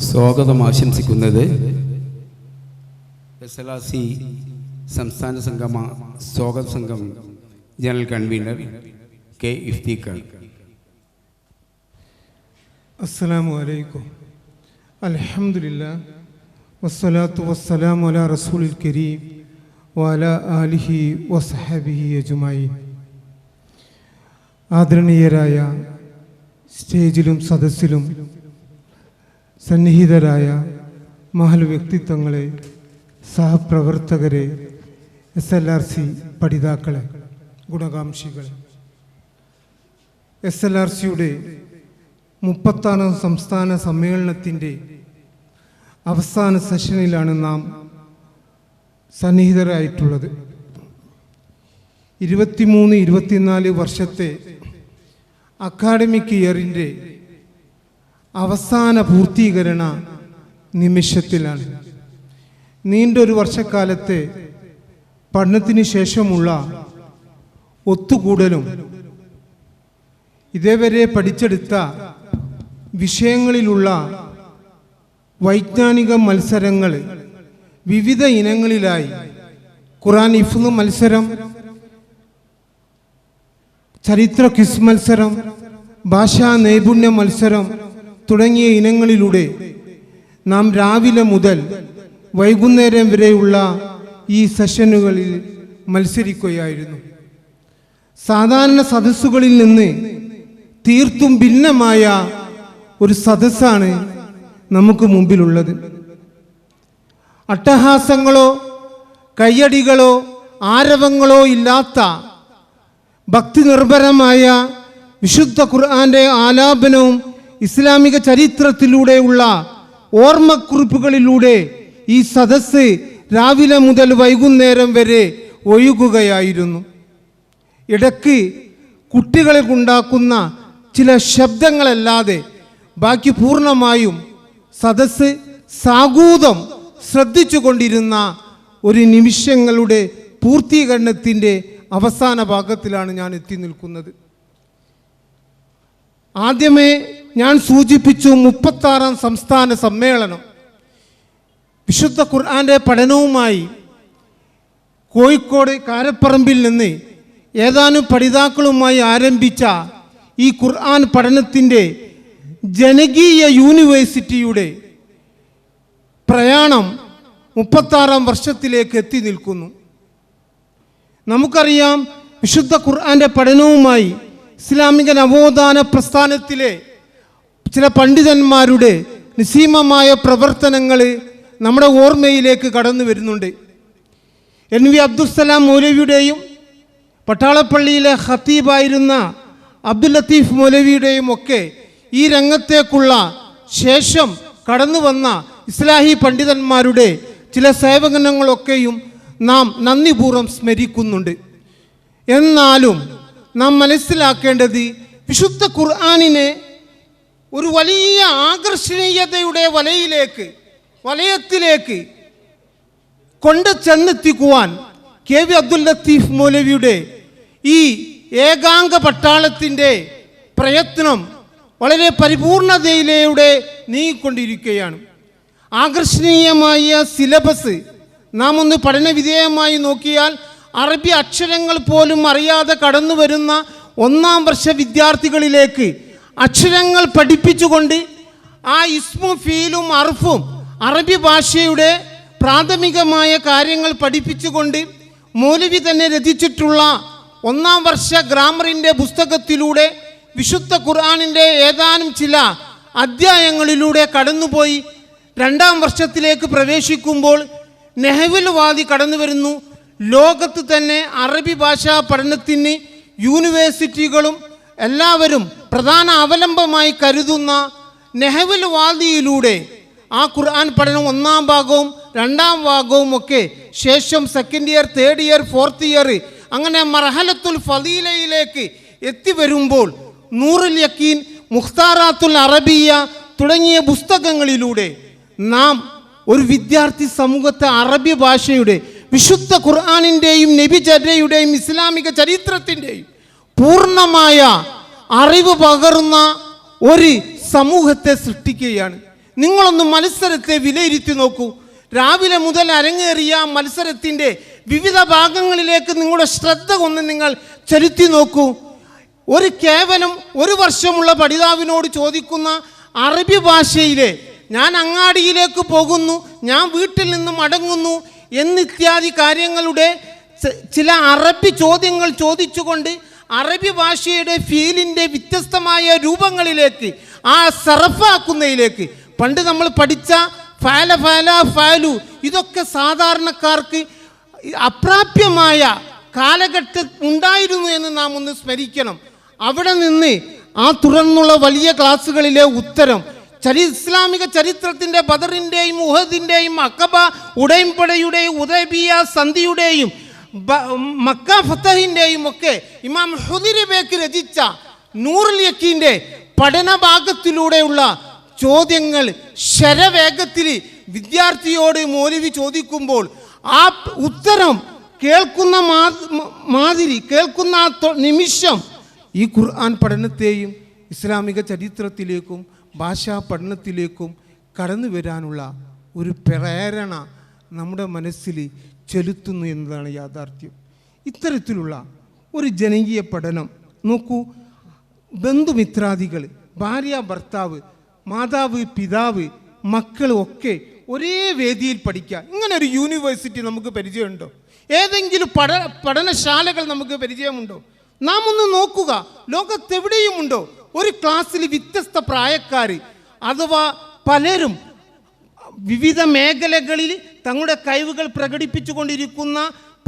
സ്വാഗതം ആശംസിക്കുന്നത് S L R C സംസ്ഥാന സംഗമ സ്വാഗത സംഘം ജനറൽ കൺവീനർ കെ ഇഫ്തിഖർ അസ്സലാമു അലൈക്കും. അൽഹംദുലില്ല വസ്സലാത്തു വസ്സലാമു അലാ റസൂലിൽ കരീം വഅല ആലിഹി വസഹബിഹി അജുമായി ആദരണീയരായ സ്റ്റേജിലും സദസ്സിലും സന്നിഹിതരായ മഹൽ വ്യക്തിത്വങ്ങളെ സഹപ്രവർത്തകരെ എസ് എൽ ആർ സി പഠിതാക്കളെ ഗുണകാംക്ഷികളെ. എസ് എൽ ആർ സിയുടെ മുപ്പത്താറാം സംസ്ഥാന സമ്മേളനത്തിന്റെ അവസാന സെഷനിലാണ് നാം സന്നിഹിതരായിട്ടുള്ളത്. ഇരുപത്തിമൂന്ന് ഇരുപത്തിനാല് വർഷത്തെ അക്കാഡമിക് ഇയറിന്റെ അവസാന പൂർത്തീകരണ നിമിഷത്തിലാണ്. നീണ്ടൊരു വർഷക്കാലത്തെ പഠനത്തിന് ശേഷമുള്ള ഒത്തുകൂടലും ഇതേവരെ പഠിച്ചെടുത്ത വിഷയങ്ങളിലുള്ള വൈജ്ഞാനിക മത്സരങ്ങൾ വിവിധ ഇനങ്ങളിലായി. ഖുറാൻ ഇഫ് മത്സരം ചരിത്ര ക്വിസ് മത്സരം ഭാഷാ നൈപുണ്യ മത്സരം തുടങ്ങിയ ഇനങ്ങളിലൂടെ നാം രാവിലെ മുതൽ വൈകുന്നേരം വരെയുള്ള ഈ സെഷനുകളിൽ മത്സരിക്കുകയായിരുന്നു. സാധാരണ സദസ്സുകളിൽ നിന്ന് തീർത്തും ഭിന്നമായ ഒരു സദസ്സാണ് നമുക്ക് മുമ്പിലുള്ളത്. അട്ടഹാസങ്ങളോ കയ്യടികളോ ആരവങ്ങളോ ഇല്ലാത്ത ഭക്തി നിർഭരമായ വിശുദ്ധ ഖുർആന്റെ ആലാപനവും ഇസ്ലാമിക ചരിത്രത്തിലൂടെയുള്ള ഓർമ്മക്കുറിപ്പുകളിലൂടെ ഈ സദസ് രാവിലെ മുതൽ വൈകുന്നേരം വരെ ഒഴുകുകയായിരുന്നു. ഇടയ്ക്ക് കുട്ടികളെ കൊണ്ടാക്കുന്ന ചില ശബ്ദങ്ങളല്ലാതെ ബാക്കി പൂർണമായും സദസ്സ് സാഗൂതം ശ്രദ്ധിച്ചു കൊണ്ടിരുന്ന ഒരു നിമിഷങ്ങളുടെ പൂർത്തീകരണത്തിന്റെ അവസാന ഭാഗത്തിലാണ് ഞാൻ എത്തി നിൽക്കുന്നത്. ആദ്യമേ ഞാൻ സൂചിപ്പിച്ചു മുപ്പത്താറാം സംസ്ഥാന സമ്മേളനം. വിശുദ്ധ ഖുർആാന്റെ പഠനവുമായി കോഴിക്കോട് കാരപ്പറമ്പിൽ നിന്ന് ഏതാനും പഠിതാക്കളുമായി ആരംഭിച്ച ഈ ഖുർആൻ പഠനത്തിന്റെ ജനകീയ യൂണിവേഴ്സിറ്റിയുടെ പ്രയാണം മുപ്പത്താറാം വർഷത്തിലേക്ക് എത്തി നിൽക്കുന്നു. നമുക്കറിയാം വിശുദ്ധ ഖുർആന്റെ പഠനവുമായി ഇസ്ലാമിക നവോത്ഥാന പ്രസ്ഥാനത്തിലെ ചില പണ്ഡിതന്മാരുടെ നിസീമമായ പ്രവർത്തനങ്ങൾ നമ്മുടെ ഓർമ്മയിലേക്ക് കടന്നു വരുന്നുണ്ട്. എൻ വി അബ്ദുസ്സലാം മൗലവിയുടെയും പട്ടാളപ്പള്ളിയിലെ ഹത്തീബായിരുന്ന അബ്ദുൽ ലത്തീഫ് മൗലവിയുടെയും ഒക്കെ ഈ രംഗത്തേക്കുള്ള ശേഷം കടന്നു വന്ന ഇസ്ലാഹി പണ്ഡിതന്മാരുടെ ചില സേവനങ്ങളൊക്കെയും നാം നന്ദിപൂർവം സ്മരിക്കുന്നുണ്ട്. എന്നാലും നാം മനസ്സിലാക്കേണ്ടത് വിശുദ്ധ ഖുർആാനിനെ ഒരു വലിയ ആകർഷണീയതയുടെ വലയിലേക്ക് വലയത്തിലേക്ക് കൊണ്ട് ചെന്നെത്തിക്കുവാൻ കെ വി അബ്ദുൽ ലത്തീഫ് മൗലവിയുടെ ഈ ഏകാംഗ പട്ടാളത്തിന്റെ പ്രയത്നം വളരെ പരിപൂർണതയിലൂടെ നീങ്ങിക്കൊണ്ടിരിക്കുകയാണ്. ആകർഷണീയമായ സിലബസ് നാം ഒന്ന് പഠനവിധേയമായി നോക്കിയാൽ അറബി അക്ഷരങ്ങൾ പോലും അറിയാതെ കടന്നു വരുന്ന ഒന്നാം വർഷ വിദ്യാർത്ഥികളിലേക്ക് അക്ഷരങ്ങൾ പഠിപ്പിച്ചുകൊണ്ട് ആ ഇസ്മും ഫീലും അർഫും അറബി ഭാഷയുടെ പ്രാഥമികമായ കാര്യങ്ങൾ പഠിപ്പിച്ചുകൊണ്ട് മൗലവി തന്നെ രചിച്ചിട്ടുള്ള ഒന്നാം വർഷ ഗ്രാമറിന്റെ പുസ്തകത്തിലൂടെ വിശുദ്ധ ഖുർആാനിന്റെ ഏതാനും ചില അധ്യായങ്ങളിലൂടെ കടന്നുപോയി. രണ്ടാം വർഷത്തിലേക്ക് പ്രവേശിക്കുമ്പോൾ നെഹവിൽ വാദി കടന്നു വരുന്നു ലോകത്ത് തന്നെ അറബി ഭാഷാ പഠനത്തിന് യൂണിവേഴ്സിറ്റികളും എല്ലാവരും പ്രധാന അവലംബമായി കരുതുന്ന നെഹവിൽ വാദിയിലൂടെ ആ ഖുർആൻ പഠനം ഒന്നാം ഭാഗവും രണ്ടാം ഭാഗവും ഒക്കെ ശേഷം second year third year fourth year അങ്ങനെ മർഹലത്തുൽ ഫദീലയിലേക്ക് എത്തി വരുമ്പോൾ നൂറുൽ യക്കീൻ മുഖ്താറാത്തുൽ അറബിയ തുടങ്ങിയ പുസ്തകങ്ങളിലൂടെ നാം ഒരു വിദ്യാർത്ഥി സമൂഹത്തെ അറബി ഭാഷയുടെ വിശുദ്ധ ഖുർആാനിന്റെയും നബിചര്യയുടെയും ഇസ്ലാമിക ചരിത്രത്തിന്റെയും പൂർണമായ അറിവ് പകർന്ന ഒരു സമൂഹത്തെ സൃഷ്ടിക്കുകയാണ്. നിങ്ങളൊന്ന് മത്സരത്തെ വിലയിരുത്തി നോക്കൂ. രാവിലെ മുതൽ അരങ്ങേറിയ മത്സരത്തിന്റെ വിവിധ ഭാഗങ്ങളിലേക്ക് നിങ്ങളുടെ ശ്രദ്ധ ഒന്ന് നിങ്ങൾ ചെലുത്തി നോക്കൂ. ഒരു കേവലം ഒരു വർഷമുള്ള പഠിതാവിനോട് ചോദിക്കുന്ന അറബി ഭാഷയിലെ ഞാൻ അങ്ങാടിയിലേക്ക് പോകുന്നു ഞാൻ വീട്ടിൽ നിന്ന് മടങ്ങുന്നു എന്നിത്യാദി കാര്യങ്ങളുടെ ചില അറബി ചോദ്യങ്ങൾ ചോദിച്ചുകൊണ്ട് അറബി ഭാഷയുടെ ഫീലിന്റെ വ്യത്യസ്തമായ രൂപങ്ങളിലേക്ക് ആ സറഫാക്കുന്നതിലേക്ക്. പണ്ട് നമ്മൾ പഠിച്ച ഫാല ഫാല ഫാലു ഇതൊക്കെ സാധാരണക്കാർക്ക് അപ്രാപ്യമായ കാലഘട്ടം ഉണ്ടായിരുന്നു എന്ന് നാം ഒന്ന് സ്മരിക്കണം. അവിടെ നിന്ന് ആ തുടർന്നുള്ള വലിയ ക്ലാസ്സുകളിലെ ഉത്തരം ചരി ഇസ്ലാമിക ചരിത്രത്തിന്റെ ബദറിന്റെയും ഉഹദിന്റെയും അക്കബ ഉടയംപടയുടെയും ഉദയബിയ സന്ധിയുടെയും മക്ക ഫത്തഹിന്റെയും ഒക്കെ ഇമാം ഹുദിരബേക്ക് രചിച്ച നൂറുൽ യക്കീന്റെ പഠനഭാഗത്തിലൂടെയുള്ള ചോദ്യങ്ങൾ ശരവേഗത്തിൽ വിദ്യാർത്ഥിയോട് മൗലവി ചോദിക്കുമ്പോൾ ആ ഉത്തരം കേൾക്കുന്ന മാതിരി കേൾക്കുന്ന ആ നിമിഷം ഈ ഖുർആൻ പഠനത്തെയും ഇസ്ലാമിക ചരിത്രത്തിലേക്കും ഭാഷാ പഠനത്തിലേക്കും കടന്നു വരാനുള്ള ഒരു പ്രേരണ നമ്മുടെ മനസ്സിൽ ചെലുത്തുന്നു എന്നതാണ് യാഥാർത്ഥ്യം. ഇത്തരത്തിലുള്ള ഒരു ജനകീയ പഠനം നോക്കൂ ബന്ധുമിത്രാദികൾ ഭാര്യ ഭർത്താവ് മാതാവ് പിതാവ് മക്കൾ ഒക്കെ ഒരേ വേദിയിൽ പഠിക്കുക. ഇങ്ങനെ ഒരു യൂണിവേഴ്സിറ്റി നമുക്ക് പരിചയമുണ്ടോ? ഏതെങ്കിലും പഠ പഠനശാലകൾ നമുക്ക് പരിചയമുണ്ടോ? നാം ഒന്ന് നോക്കുക. ലോകത്തെവിടെയുമുണ്ടോ? ഒരു ക്ലാസ്സിൽ വ്യത്യസ്ത പ്രായക്കാർ അഥവാ പലരും വിവിധ മേഖലകളിൽ തങ്ങളുടെ കഴിവുകൾ പ്രകടിപ്പിച്ചുകൊണ്ടിരിക്കുന്ന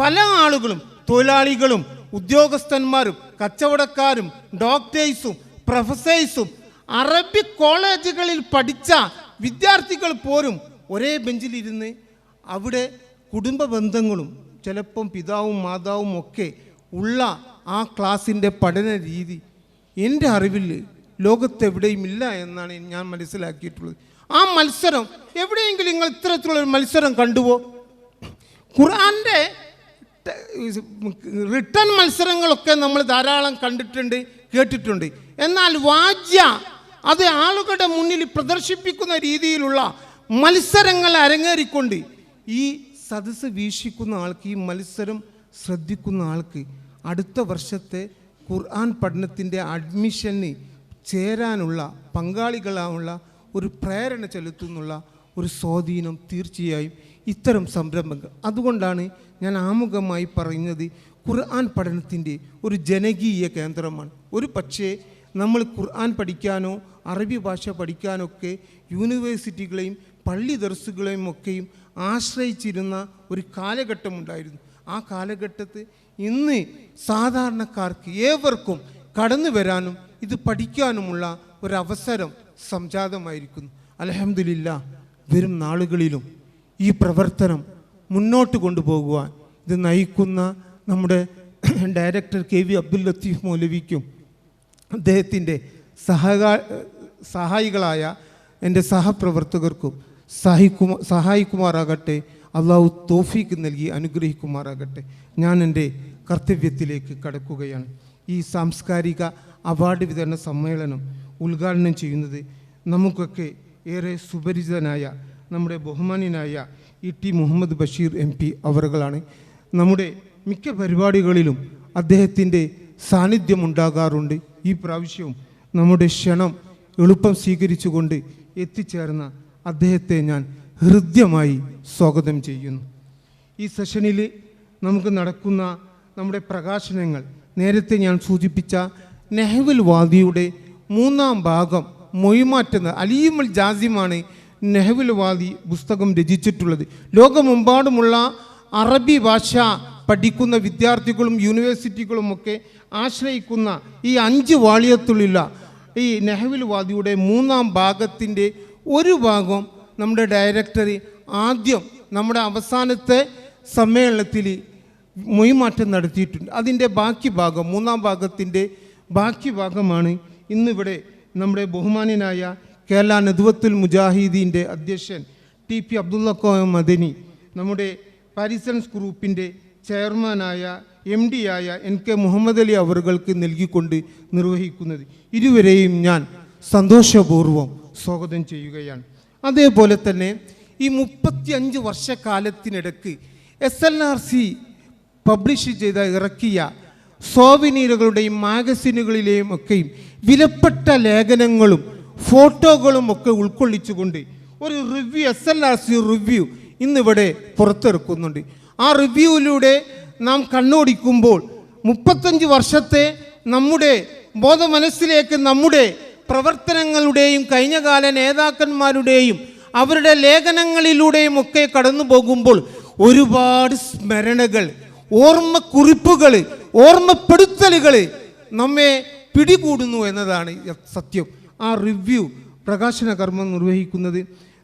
പല ആളുകളും തൊഴിലാളികളും ഉദ്യോഗസ്ഥന്മാരും കച്ചവടക്കാരും ഡോക്ടേഴ്സും പ്രൊഫസേഴ്സും അറബി കോളേജുകളിൽ പഠിച്ച വിദ്യാർത്ഥികൾ പോലും ഒരേ ബെഞ്ചിലിരുന്ന് അവിടെ കുടുംബ ബന്ധങ്ങളും ചിലപ്പം പിതാവും മാതാവും ഒക്കെ ഉള്ള ആ ക്ലാസ്സിന്റെ പഠന രീതി എന്റെ അറിവിൽ ലോകത്തെവിടെയും ഇല്ല എന്നാണ് ഞാൻ മനസ്സിലാക്കിയിട്ടുള്ളത്. ആ മത്സരം എവിടെയെങ്കിലും നിങ്ങൾ ഇത്തരത്തിലുള്ള മത്സരം കണ്ടുവോ? ഖുർആന്റെ റിട്ടേൺ മത്സരങ്ങളൊക്കെ നമ്മൾ ധാരാളം കണ്ടിട്ടുണ്ട് കേട്ടിട്ടുണ്ട്. എന്നാൽ വാജ്യ അത് ആളുകളുടെ മുന്നിൽ പ്രദർശിപ്പിക്കുന്ന രീതിയിലുള്ള മത്സരങ്ങൾ അരങ്ങേറിക്കൊണ്ട് ഈ സദസ്സ് വീക്ഷിക്കുന്ന ആൾക്ക് ഈ മത്സരം ശ്രദ്ധിക്കുന്ന ആൾക്ക് അടുത്ത വർഷത്തെ ഖുർആൻ പഠനത്തിന്റെ അഡ്മിഷന് ചേരാനുള്ള പങ്കാളികളാനുള്ള ഒരു പ്രേരണ ചെലുത്തുന്നുള്ള ഒരു സ്വാധീനം തീർച്ചയായും ഇത്തരം സംരംഭങ്ങൾ. അതുകൊണ്ടാണ് ഞാൻ ആമുഖമായി പറയുന്നത് ഖുർആൻ പഠനത്തിന്റെ ഒരു ജനകീയ കേന്ദ്രമാണ്. ഒരു പക്ഷേ നമ്മൾ ഖുർആൻ പഠിക്കാനോ അറബി ഭാഷ പഠിക്കാനോ ഒക്കെ യൂണിവേഴ്സിറ്റികളെയും പള്ളി ദർസുകളെയും ഒക്കെയും ആശ്രയിച്ചിരുന്ന ഒരു കാലഘട്ടമുണ്ടായിരുന്നു. ആ കാലഘട്ടത്ത് ഇന്ന് സാധാരണക്കാർക്ക് ഏവർക്കും കടന്നു വരാനും ഇത് പഠിക്കാനുമുള്ള ഒരവസരം സംജാതമായിരിക്കുന്നു. അലഹമില്ല വരും നാളുകളിലും ഈ പ്രവർത്തനം മുന്നോട്ട് കൊണ്ടുപോകുവാൻ ഇത് നയിക്കുന്ന നമ്മുടെ director K V Abdul Latheef മൗലവിക്കും അദ്ദേഹത്തിന്റെ സഹകാ സഹായികളായ എന്റെ സഹപ്രവർത്തകർക്കും സഹായിക്കുമാ സഹായിക്കുമാറാകട്ടെ. അള്ളാഹു തോഫീക്ക് നൽകി അനുഗ്രഹിക്കുമാറാകട്ടെ. ഞാൻ എന്റെ കർത്തവ്യത്തിലേക്ക് കടക്കുകയാണ്. ഈ സാംസ്കാരിക അവാർഡ് വിതരണ സമ്മേളനം ഉദ്ഘാടനം ചെയ്യുന്നത് നമുക്കൊക്കെ ഏറെ സുപരിചിതനായ നമ്മുടെ ബഹുമാന്യനായ E T Muhammad Basheer M P അവറുകളാണ്. നമ്മുടെ മിക്ക പരിപാടികളിലും അദ്ദേഹത്തിന്റെ സാന്നിധ്യമുണ്ടാകാറുണ്ട്. ഈ പ്രാവശ്യവും നമ്മുടെ ക്ഷണം എളുപ്പം സ്വീകരിച്ചുകൊണ്ട് എത്തിച്ചേർന്ന അദ്ദേഹത്തെ ഞാൻ ഹൃദ്യമായി സ്വാഗതം ചെയ്യുന്നു. ഈ സെഷനിൽ നമുക്ക് നടക്കുന്ന നമ്മുടെ പ്രകാശനങ്ങൾ നേരത്തെ ഞാൻ സൂചിപ്പിച്ച നെഹ്വൽ വാദിയുടെ മൂന്നാം ഭാഗം മൊയ്മാറ്റുന്ന അലീമുൽ ജാസിമാണ് നെഹ്വുൽ വാദി പുസ്തകം രചിച്ചിട്ടുള്ളത്. ലോകമെമ്പാടുമുള്ള അറബി ഭാഷ പഠിക്കുന്ന വിദ്യാർത്ഥികളും യൂണിവേഴ്സിറ്റികളും ഒക്കെ ആശ്രയിക്കുന്ന ഈ അഞ്ച് വാളിയത്തുള്ള ഈ നെഹ്വുൽ വാദിയുടെ മൂന്നാം ഭാഗത്തിന്റെ ഒരു ഭാഗം നമ്മുടെ ഡയറക്ടർ ആദ്യം നമ്മുടെ അവസാനത്തെ സമ്മേളനത്തിൽ മൊയ്മാറ്റം നടത്തിയിട്ടുണ്ട്. അതിന്റെ ബാക്കി ഭാഗം മൂന്നാം ഭാഗത്തിന്റെ ബാക്കി ഭാഗമാണ് ഇന്നിവിടെ നമ്മുടെ ബഹുമാന്യനായ കേരള നദ്വത്തുൽ മുജാഹിദീന്റെ അധ്യക്ഷൻ ടി പി അബ്ദുള്ള മദനി നമ്മുടെ പാരിസൺസ് ഗ്രൂപ്പിന്റെ ചെയർമാനായ എം ഡി ആയ എൻ കെ മുഹമ്മദ് അലി അവറുകൾക്ക് നൽകിക്കൊണ്ട് നിർവഹിക്കുന്നത്. ഇരുവരെയും ഞാൻ സന്തോഷപൂർവം സ്വാഗതം ചെയ്യുകയാണ്. അതേപോലെ തന്നെ ഈ മുപ്പത്തിയഞ്ച് വർഷക്കാലത്തിനിടക്ക് S L R C publish ചെയ്ത ഇറക്കിയ സോവിനീറുകളുടെയും മാഗസിനുകളിലെയും ഒക്കെയും വിലപ്പെട്ട ലേഖനങ്ങളും ഫോട്ടോകളും ഒക്കെ ഉൾക്കൊള്ളിച്ചുകൊണ്ട് ഒരു review S L R C review ഇന്നിവിടെ പുറത്തിറക്കുന്നുണ്ട്. ആ റിവ്യൂവിലൂടെ നാം കണ്ണോടിക്കുമ്പോൾ മുപ്പത്തഞ്ച് വർഷത്തെ നമ്മുടെ ബോധമനസ്സിലേക്ക് നമ്മുടെ പ്രവർത്തനങ്ങളുടെയും കഴിഞ്ഞകാല നേതാക്കന്മാരുടെയും അവരുടെ ലേഖനങ്ങളിലൂടെയും ഒക്കെ കടന്നു പോകുമ്പോൾ ഒരുപാട് സ്മരണകൾ ഓർമ്മക്കുറിപ്പുകൾ ഓർമ്മപ്പെടുത്തലുകൾ നമ്മെ പിടികൂടുന്നു എന്നതാണ് സത്യം. ആ റിവ്യൂ പ്രകാശന കർമ്മം നിർവഹിക്കുന്നത്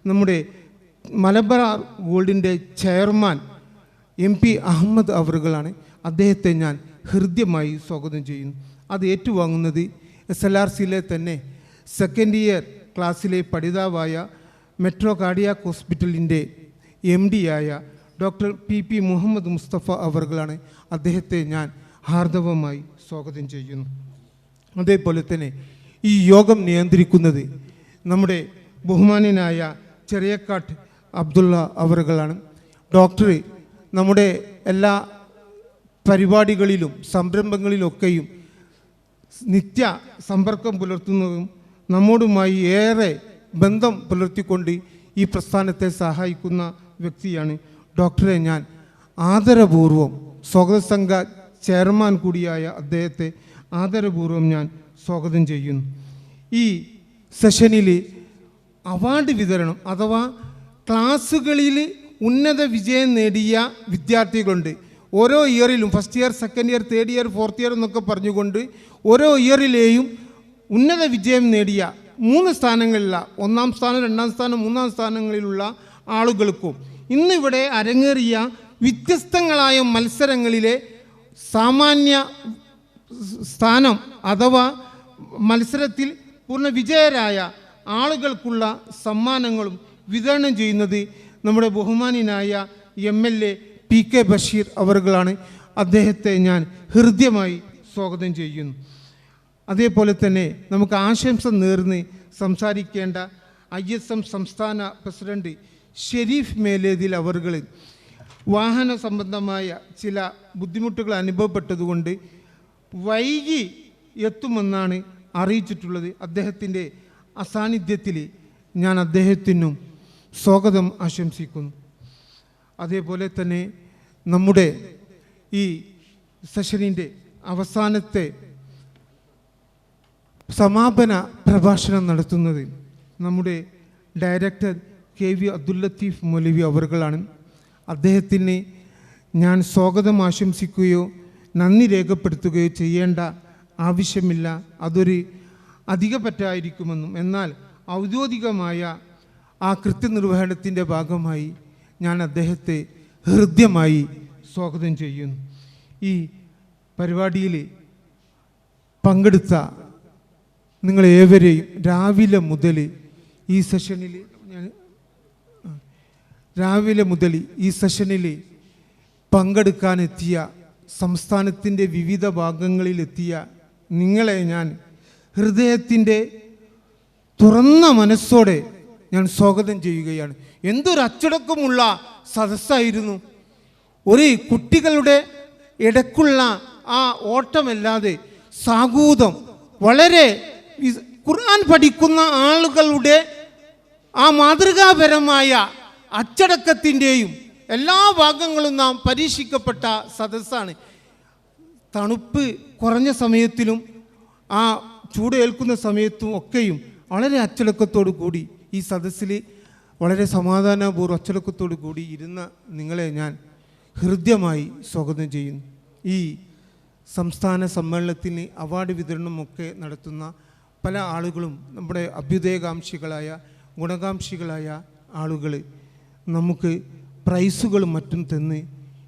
നമ്മുടെ മലബാർ ഗോൾഡിന്റെ ചെയർമാൻ എം പി അഹമ്മദ് അവറുകളാണ്. അദ്ദേഹത്തെ ഞാൻ ഹൃദ്യമായി സ്വാഗതം ചെയ്യുന്നു. അത് ഏറ്റുവാങ്ങുന്നത് എസ് എൽ ആർ സിയിലെ തന്നെ സെക്കൻഡ് ഇയർ ക്ലാസ്സിലെ പഠിതാവായ മെട്രോ കാർഡിയാക് ഹോസ്പിറ്റലിന്റെ എം ആയ doctor P P Muhammad Mustafa അവർകളാണ് അദ്ദേഹത്തെ ഞാൻ ഹാർദവമായി സ്വാഗതം ചെയ്യുന്നു. അതേപോലെ തന്നെ ഈ യോഗം നിയന്ത്രിക്കുന്നത് നമ്മുടെ ബഹുമാനനായ ചെറിയക്കാട്ട് അബ്ദുള്ള അവറുകളാണ് ഡോക്ടർ നമ്മുടെ എല്ലാ പരിപാടികളിലും സംരംഭങ്ങളിലൊക്കെയും നിത്യ സമ്പർക്കം പുലർത്തുന്നതും നമ്മോടുമായി ഏറെ ബന്ധം പുലർത്തിക്കൊണ്ട് ഈ പ്രസ്ഥാനത്തെ സഹായിക്കുന്ന വ്യക്തിയാണ് ഡോക്ടറെ ഞാൻ ആദരപൂർവം സ്വാഗത സംഘ ചെയർമാൻ കൂടിയായ അദ്ദേഹത്തെ ആദരപൂർവം ഞാൻ സ്വാഗതം ചെയ്യുന്നു. ഈ സെഷനിൽ അവാർഡ് വിതരണം അഥവാ ക്ലാസ്സുകളിൽ ഉന്നത വിജയം നേടിയ വിദ്യാർത്ഥികളുണ്ട്. ഓരോ ഇയറിലും first year second year third year fourth year എന്നൊക്കെ പറഞ്ഞുകൊണ്ട് ഓരോ ഇയറിലെയും ഉന്നത വിജയം നേടിയ മൂന്ന് സ്ഥാനങ്ങളിലുള്ള ഒന്നാം സ്ഥാനം രണ്ടാം സ്ഥാനം മൂന്നാം സ്ഥാനങ്ങളിലുള്ള ആളുകൾക്കും ഇന്നിവിടെ അരങ്ങേറിയ വ്യത്യസ്തങ്ങളായ മത്സരങ്ങളിലെ സാമാന്യ സ്ഥാനം അഥവാ മത്സരത്തിൽ പൂർണ വിജയരായ ആളുകൾക്കുള്ള സമ്മാനങ്ങളും വിതരണം ചെയ്യുന്നത് നമ്മുടെ ബഹുമാന്യനായ M L A P K Basheer അവറുകളാണ്. അദ്ദേഹത്തെ ഞാൻ ഹൃദ്യമായി സ്വാഗതം ചെയ്യുന്നു. അതേപോലെ തന്നെ നമുക്ക് ആശംസ നേർന്ന് സംസാരിക്കേണ്ട ഐ എസ് എം സംസ്ഥാന പ്രസിഡന്റ് ഷെരീഫ് മേലേതിൽ അവർകൾ വാഹന സംബന്ധമായ ചില ബുദ്ധിമുട്ടുകൾ അനുഭവപ്പെട്ടതുകൊണ്ട് വൈകി എത്തുമെന്നാണ് അറിയിച്ചിട്ടുള്ളത്. അദ്ദേഹത്തിന്റെ അസാന്നിധ്യത്തിൽ ഞാൻ അദ്ദേഹത്തിനും സ്വാഗതം ആശംസിക്കുന്നു. അതേപോലെ തന്നെ നമ്മുടെ ഈ സെഷനിന്റെ അവസാനത്തെ സമാപന പ്രഭാഷണം നടത്തുന്നത് നമ്മുടെ director K V Abdul Latheef Maulavi അവറുകളാണ് അദ്ദേഹത്തിന് ഞാൻ സ്വാഗതം ആശംസിക്കുകയോ നന്ദി രേഖപ്പെടുത്തുകയോ ചെയ്യേണ്ട ആവശ്യമില്ല. അതൊരു അധിക പറ്റായിരിക്കുമെന്നും എന്നാൽ ഔദ്യോഗികമായ ആ കൃത്യനിർവഹണത്തിന്റെ ഭാഗമായി ഞാൻ അദ്ദേഹത്തെ ഹൃദ്യമായി സ്വാഗതം ചെയ്യുന്നു. ഈ പരിപാടിയിൽ പങ്കെടുത്ത നിങ്ങളേവരെയും രാവിലെ മുതൽ ഈ സെഷനിൽ ഞാൻ രാവിലെ മുതൽ ഈ സെഷനിൽ പങ്കെടുക്കാനെത്തിയ സംസ്ഥാനത്തിന്റെ വിവിധ ഭാഗങ്ങളിലെത്തിയ നിങ്ങളെ ഞാൻ ഹൃദയത്തിന്റെ തുറന്ന മനസ്സോടെ ഞാൻ സ്വാഗതം ചെയ്യുകയാണ്. എന്തൊരു അച്ചടക്കമുള്ള സദസ്സായിരുന്നു. ഒരു കുട്ടികളുടെ ഇടക്കുള്ള ആ ഓട്ടമല്ലാതെ സാഗൂതം വളരെ ഖുർആൻ പഠിക്കുന്ന ആളുകളുടെ ആ മാതൃകാപരമായ അച്ചടക്കത്തിന്റെയും എല്ലാ ഭാഗങ്ങളും നാം പരീക്ഷിക്കപ്പെട്ട സദസ്സാണ്. തണുപ്പ് കുറഞ്ഞ സമയത്തിലും ആ ചൂട് ഏൽക്കുന്ന സമയത്തും ഒക്കെയും വളരെ അച്ചടക്കത്തോടു കൂടി ഈ സദസ്സിൽ വളരെ സമാധാനപൂർവം അച്ചടക്കത്തോടു കൂടി ഇരുന്ന നിങ്ങളെ ഞാൻ ഹൃദ്യമായി സ്വാഗതം ചെയ്യുന്നു. ഈ സംസ്ഥാന സമ്മേളനത്തിന് അവാർഡ് വിതരണമൊക്കെ നടത്തുന്ന പല ആളുകളും നമ്മുടെ അഭ്യുദയകാംക്ഷികളായ ഗുണകാംക്ഷികളായ ആളുകൾ നമുക്ക് പ്രൈസുകളും മറ്റും തന്ന്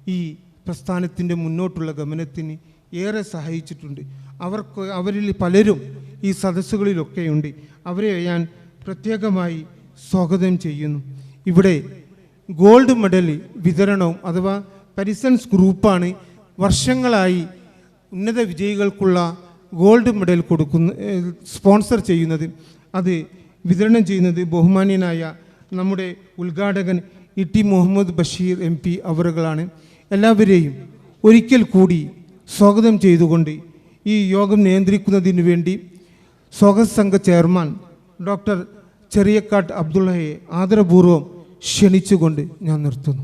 ഈ പ്രസ്ഥാനത്തിന്റെ മുന്നോട്ടുള്ള ഗമനത്തിന് ഏറെ സഹായിച്ചിട്ടുണ്ട്. അവർക്ക് അവരിൽ പലരും ഈ സദസ്സുകളിലൊക്കെയുണ്ട്. അവരെ ഞാൻ പ്രത്യേകമായി സ്വാഗതം ചെയ്യുന്നു. ഇവിടെ ഗോൾഡ് മെഡൽ വിതരണവും അഥവാ പരിസൻസ് ഗ്രൂപ്പാണ് വർഷങ്ങളായി ഉന്നത വിജയികൾക്കുള്ള ഗോൾഡ് മെഡൽ കൊടുക്കുന്ന സ്പോൺസർ ചെയ്യുന്നത്. അത് വിതരണം ചെയ്യുന്നത് ബഹുമാന്യനായ നമ്മുടെ ഉദ്ഘാടകൻ E T Muhammad Basheer M P അവറുകളാണ്. എല്ലാവരെയും ഒരിക്കൽ കൂടി സ്വാഗതം ചെയ്തുകൊണ്ട് ഈ യോഗം നിയന്ത്രിക്കുന്നതിന് വേണ്ടി സ്വാഗത സംഘ ചെയർമാൻ ഡോക്ടർ ചെറിയക്കാട്ട് അബ്ദുള്ളയെ ആദരപൂർവം ക്ഷണിച്ചുകൊണ്ട് ഞാൻ നിർത്തുന്നു.